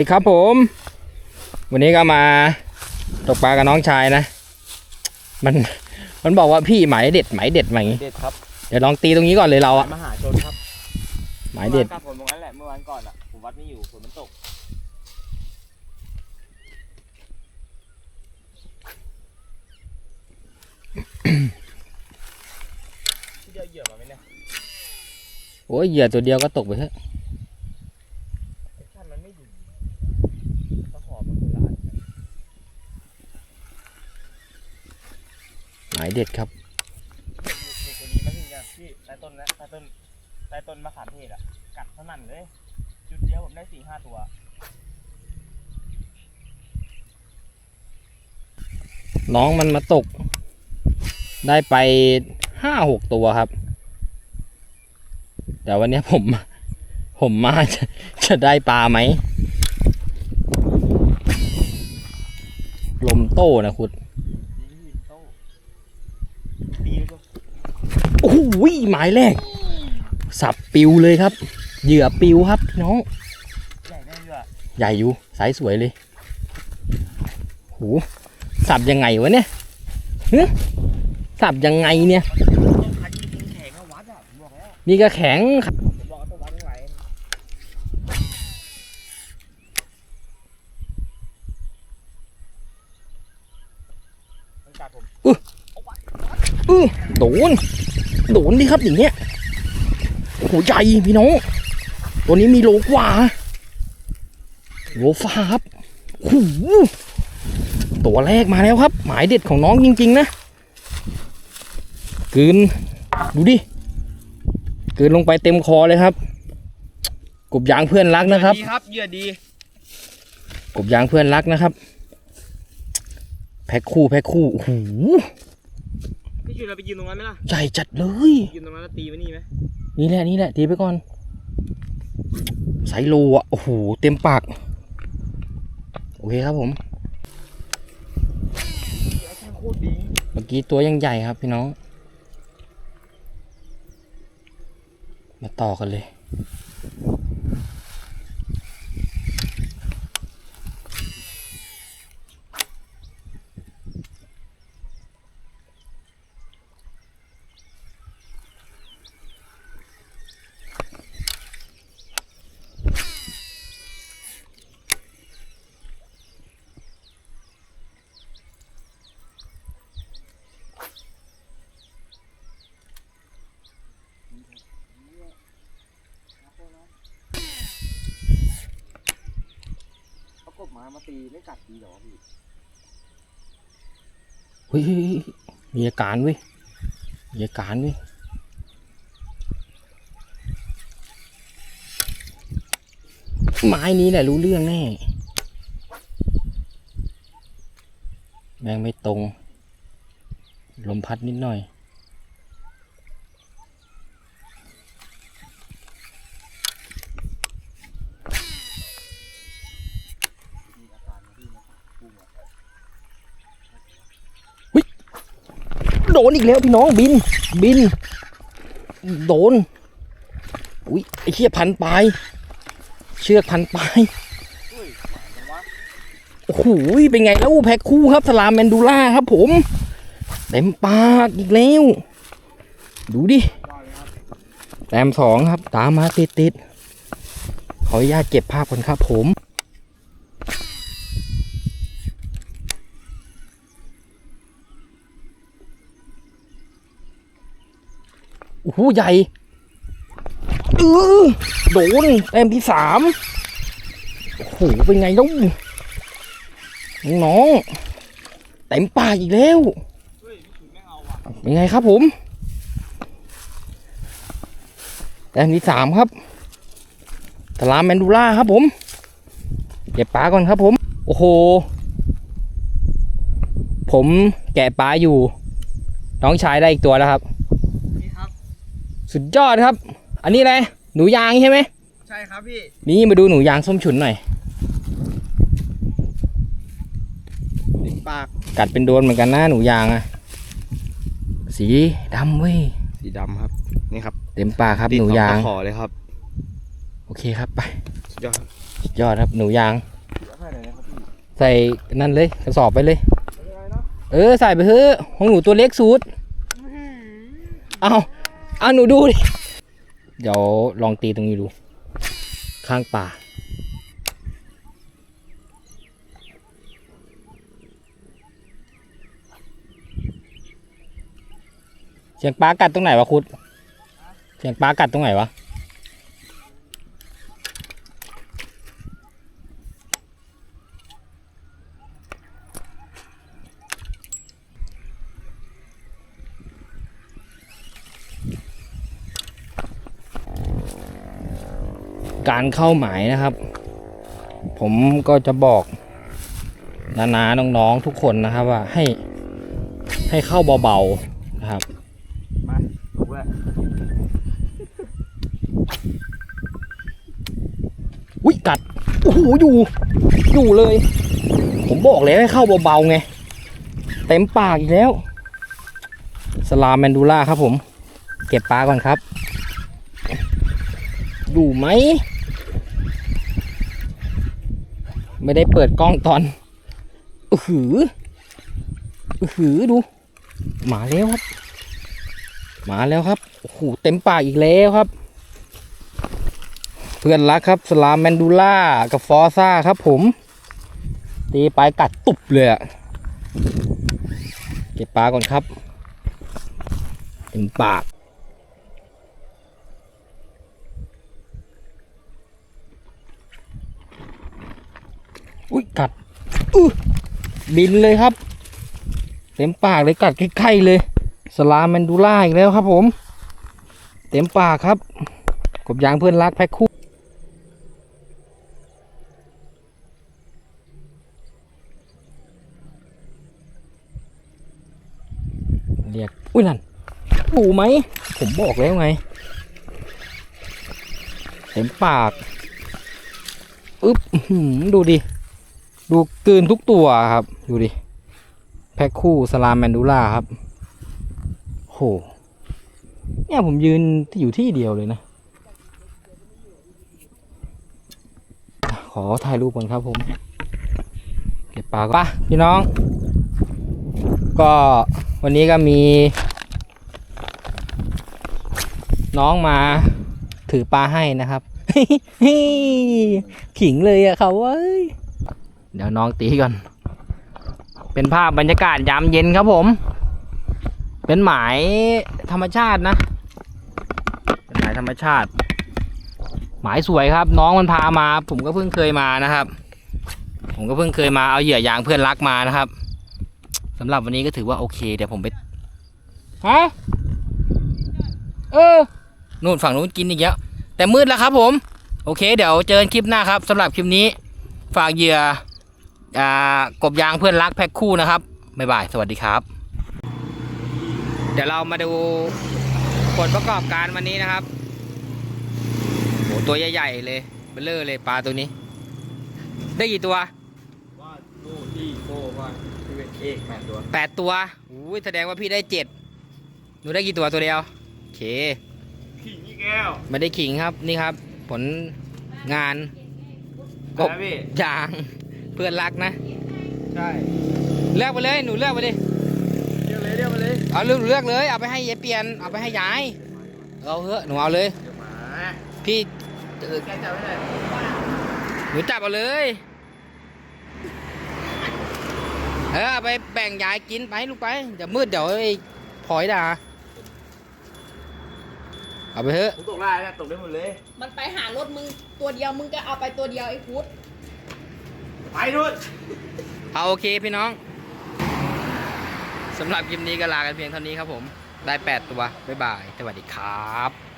สวัสดีครับผม วันนี้ก็มาตกปลากับน้องชายนะ มันมันบอกว่าพี่หมายเด็ดหมายเด็ดมาอย่างงี้เด็ดครับเดี๋ยวลองตีตรงนี้ก่อนเลยเราอะมหาชนครับหมายเด็ดมื่อวานกับผมตรงนั้นแหละเมื่อวานก่อนอะผมวัดไม่อยู่ฝนมันตกที่เดียวเหยื่อมาไหมเนี่ยโอ้ยเหยื่อตัวเดียวก็ตกไปเถอะ ไอ้ชันมันไม่ดีตะขอมันคนละอันกัน หมายเด็ดครับนี่ตัวนี้มันถึงเนี่ยพี่ใต้ต้นนะใต้ต้นใต้ต้นมะขามเทศอะ กัดเท่านั้นเลย จุดเดียวผมได้สี่ห้าตัว น้องมันมาตก ได้ไปห้าหกตัวครับ แต่วันเนี้ยผม ผมมาจะจะได้ปลาไหม ลมโต้นะคุณ ดีวินโต้ดีเลยตัว โอ้โหหมายแรก สับปิวเลยครับ เหยื่อปิวครับน้อง ใหญ่ได้เรือใหญ่อยู่สายสวยเลยโหสับยังไงวะเนี่ยฮะสับยังไงเนี่ยต้องคัดยิงแข็งอะวัดอะผมบอกแล้วนี่ก็แข็งอกว่าต้ องวัดไม่ไหวมันกัดผมอื้อโดน โดนดิครับอย่างเงี้ยโอ้โหใหญ่พี่น้อง ตัวนี้มีโลกว่า โลฟ้าครับโอ้โหตัวแรกมาแล้วครับ หมายเด็ดของน้องจริง ๆ นะกลืน ดูดิกลืนลงไปเต็มคอเลยครับ กบยางเพื่อนรักนะครับดีครับเหยื่อดี กบยางเพื่อนรักนะครับ แพ็คคู่แพ็คคู่โอ้โห พี่จุนเราไปยืนตรงนั้นไหมล่ะใหญ่จัดเลย ยืนตรงนั้นแล้วตีไว้นี่ไหมนี่แหละนี่แหละตีไปก่อนไซโลอะโอ้โหเต็มปากโอเคครับผมเหยื่อแค่โคตรดีเมื่อกี้ตัวยังใหญ่ครับพี่น้อง มาต่อกันเลย มามาตีไม่กัดดีหรอพี่เฮ้ยเฮ้ยเฮ้ยมีอาการเว้ยมีอาการเว้ยไม้นี้แหละรู้เรื่องแน่ แมงไม่ตรง ลมพัดนิดหน่อย มีอาการนะพี่นะกุ้งอะ โดนอีกแล้วพี่น้องบิน บิน โดน อุ้ยไอ้เชี่ยพันปลายเชือกพันปลายโอ้โหเป็นไงแล้วแพ็คคู่ครับสลามแมนดูล่าครับ ผมเต็มปากอีกแล้ว ดูดิแต้มสองครับ ตามมาติดติดขออนุญาตเก็บภาพก่อนครับผม โอ้โหใหญ่เออโดนแต้มที่สามโอ้โหเป็นไงน้องน้องเต็มปากอีกแล้วเป็นไงครับผมแต้มที่สามครับสลามแมนดูล่าครับผม เก็บปลาก่อนครับผม โอ้โห ผมแกะปลาอยู่ น้องชายได้อีกตัวแล้วครับ สุดยอดครับ อันนี้อะไรหนูยางใช่ไหมใช่ครับพี่ นี่มาดูหนูยางส้มฉุนหน่อย ติดปาก กัดเป็นโดนเหมือนกันนะหนูยางอะสีดำเว้ย สีดำครับ นี่ครับเต็มปากครับหนูยางขอเลยครับ โอเคครับไป สุดยอดครับสุดยอดครับหนูยาง เดี๋ยวให้หน่อยนะครับพี่ใส่นั่นเลยกระสอบไปเลย เป็นยังไงเนาะเออใส่ไปเถอะของหนูตัวเล็กสุด เอาเอาหนูดูดิ เดี๋ยวลองตีตรงนี้ดู ข้างป่า เสียงปลากัดตรงไหนวะคุดเสียงปลากัดตรงไหนวะ การเข้าหมายนะครับ ผมก็จะบอกนานาๆน้องๆทุกคนนะครับว่าให้ให้เข้าเบาๆนะครับมาถูกแล้วอุ้ยกัดโอ้โหอยู่อยู่เลย ผมบอกแล้วให้เข้าเบาๆไง เต็มปากอีกแล้ว สลามแมนดูล่าครับผม เก็บปลาก่อนครับ อยู่ไหม ไม่ได้เปิดกล้องตอนอือหืออือหือดู มาแล้วครับ มาแล้วครับโอ้โหเต็มปากอีกแล้วครับ เพื่อนรักครับสลามแมนดูล่ากับฟอซ่าครับผม ตีไปกัดตุบเลยอะเก็บปลาก่อนครับ เต็มปาก อุ้ยกัดอื้อบินเลยครับ เต็มปากเลยกัดใกล้ๆเลย สลามแมนดูล่าอีกแล้วครับผม เต็มปากครับ กบยางเพื่อนรักแพ็คคู่เรียก อุ้ยนั่นถูไหม ผมบอกแล้วไง เต็มปาก อึ๊บ ดูดิ ดูกลืนทุกตัวครับ ดูดิ แพ็คคู่สลามแมนดูล่าครับโหเนี่ยผมยืนอยู่ที่เดียวเลยนะ ขอถ่ายรูปก่อนครับผม เก็บปลาก่อนปะพี่น้อง ก็วันนี้ก็มี น้องมาถือปลาให้นะครับ ขิงเลยอะเขาเว้ย เดี๋ยวน้องตีก่อน เป็นภาพบรรยากาศยามเย็นครับผม เป็นหมายธรรมชาตินะ เป็นหมายธรรมชาติ หมายสวยครับ น้องมันพามา ผมก็เพิ่งเคยมานะครับ ผมก็เพิ่งเคยมาเอาเหยื่อยางเพื่อนรักมานะครับสำหรับวันนี้ก็ถือว่าโอเค เดี๋ยวผมไปฮะเออนู่นฝั่งนู้นกินอีกแล้วแต่มืดแล้วครับผม โอเค เดี๋ยวเจอกันคลิปหน้าครับสำหรับคลิปนี้ ฝากเหยื่อ กบยางเพื่อนรักแพ็คคู่นะครับบ๊ายบาย สวัสดีครับ เดี๋ยวเรามาดูผลประกอบการวันนี้นะครับโหตัวใหญ่ๆเลยเบลเลอร์เลยปลาตัวนี้ ได้กี่ตัวว่าตู้ที่โซ่ว่าคือเป็นเอกแมนตัวแปดตัวอุ้ยแสดงว่าพี่ได้เจ็ดหนูได้กี่ตัวตัวเดียวโอเคขี่ยี่แก้วไม่ได้ขิงครับนี่ครับ ผลงานกบนะพี่ยางเพื่อนรักนะ ใช่เลือกไปเลยหนูเลือกไปดิเรียกเลยเรียกมาเลยเอาเลือกเลือกเลย เอาไปให้ยายเปลี่ยนเอาไปให้ยายเอาเถอะหนูเอาเลย เดี๋ยวมาพี่เออแกจับไว้หน่อยหนูจับเอาเลยเออเอาไปแบ่งยายกินไปลูกไปเดี๋ยวมืดเดี๋ยวไอ้พลอยด่าเอาไปเถอะ ผมตกได้นะตกได้หมดเลย มันไปหารถมึงตัวเดียวมึงก็เอาไปตัวเดียวไอ้พุทธ ไปนู่นเอาโอเคพี่น้องสำหรับคลิปนี้ก็ลากันเพียงเท่านี้ครับผม ได้ 8 ตัว บ๊ายบาย สวัสดีครับ